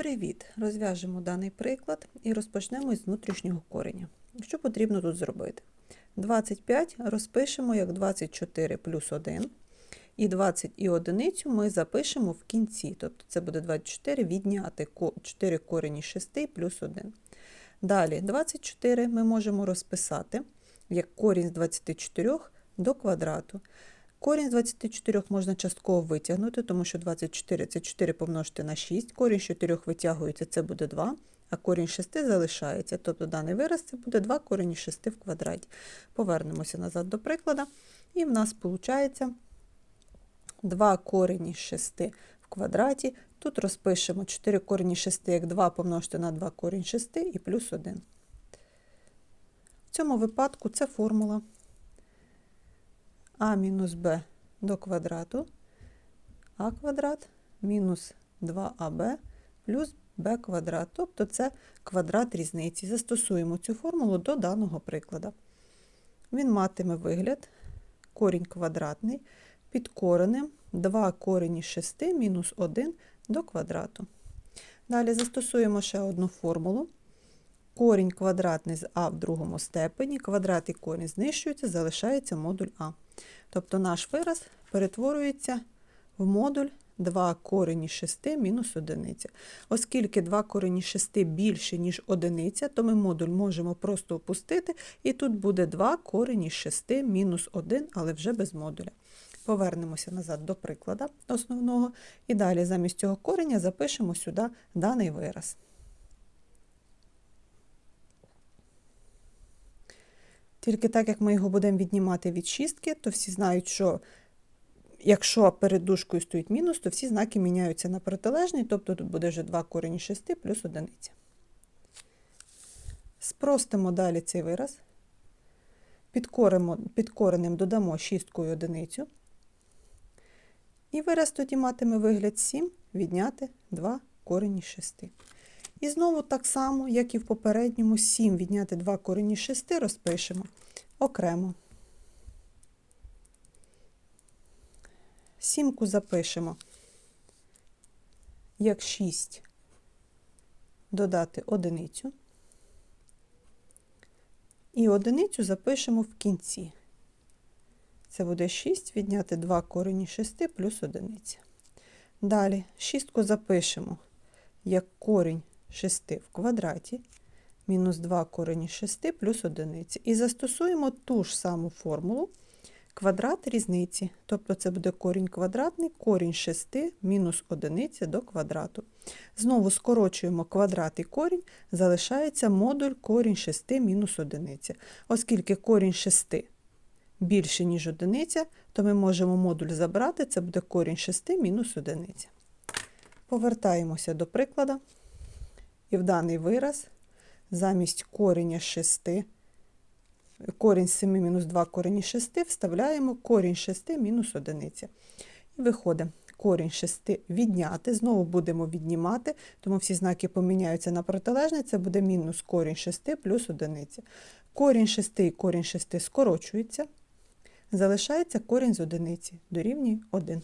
Привіт! Розв'яжемо даний приклад і розпочнемо із внутрішнього кореня. Що потрібно тут зробити? 25 розпишемо як 24 плюс 1, і 20 і одиницю ми запишемо в кінці, тобто це буде 24 відняти 4 корені 6 плюс 1. Далі 24 ми можемо розписати як корінь з 24 до квадрату. Корінь з 24 можна частково витягнути, тому що 24 це 4 помножити на 6, корінь з 4 витягується, це буде 2, а корінь 6 залишається. Тобто даний вираз це буде 2 корені 6 в квадраті. Повернемося назад до прикладу. І в нас виходить 2 корені 6 в квадраті. Тут розпишемо 4 корені 6 як 2 помножити на 2 корінь 6 і плюс 1. В цьому випадку це формула а мінус b до квадрату, а квадрат мінус 2аб плюс b квадрат. Тобто це квадрат різниці. Застосуємо цю формулу до даного прикладу. Він матиме вигляд корінь квадратний під коренем 2 корені 6 мінус 1 до квадрату. Далі застосуємо ще одну формулу. Корінь квадратний з а в другому степені, квадрат і корінь знищуються, залишається модуль А. Тобто наш вираз перетворюється в модуль 2 корені 6 мінус 1. Оскільки 2 корені 6 більше, ніж 1, то ми модуль можемо просто опустити, і тут буде 2 корені 6 мінус 1, але вже без модуля. Повернемося назад до прикладу основного, і далі замість цього кореня запишемо сюди даний вираз. Тільки так як ми його будемо віднімати від шістки, то всі знають, що якщо перед дужкою стоїть мінус, то всі знаки міняються на протилежний, тобто тут буде вже 2 корені 6 плюс 1. Спростимо далі цей вираз. Підкоримо, під коренем додамо шісткою одиницю. І вираз тоді матиме вигляд 7 відняти 2 корені 6. І знову так само, як і в попередньому, 7 відняти 2 корені 6 розпишемо окремо. Сімку запишемо, як 6 додати одиницю. І одиницю запишемо в кінці. Це буде 6 відняти 2 корені 6 плюс одиниця. Далі шістку запишемо як корінь 6 в квадраті, мінус 2 корені 6 плюс 1. І застосуємо ту ж саму формулу квадрат різниці. Тобто це буде корінь квадратний, корінь 6 мінус 1 до квадрату. Знову скорочуємо квадрат і корінь, залишається модуль корінь 6 мінус 1. Оскільки корінь 6 більше, ніж 1, то ми можемо модуль забрати, це буде корінь 6 мінус 1. Повертаємося до прикладу. І в даний вираз замість кореня 6, корінь 7 мінус 2 корінь 6, вставляємо корінь 6 мінус 1. І виходить корінь 6 відняти. Знову будемо віднімати, тому всі знаки поміняються на протилежне, це буде мінус корінь 6 плюс 1. Корінь 6 і корінь 6 скорочується. Залишається корінь з одиниці дорівнює 1.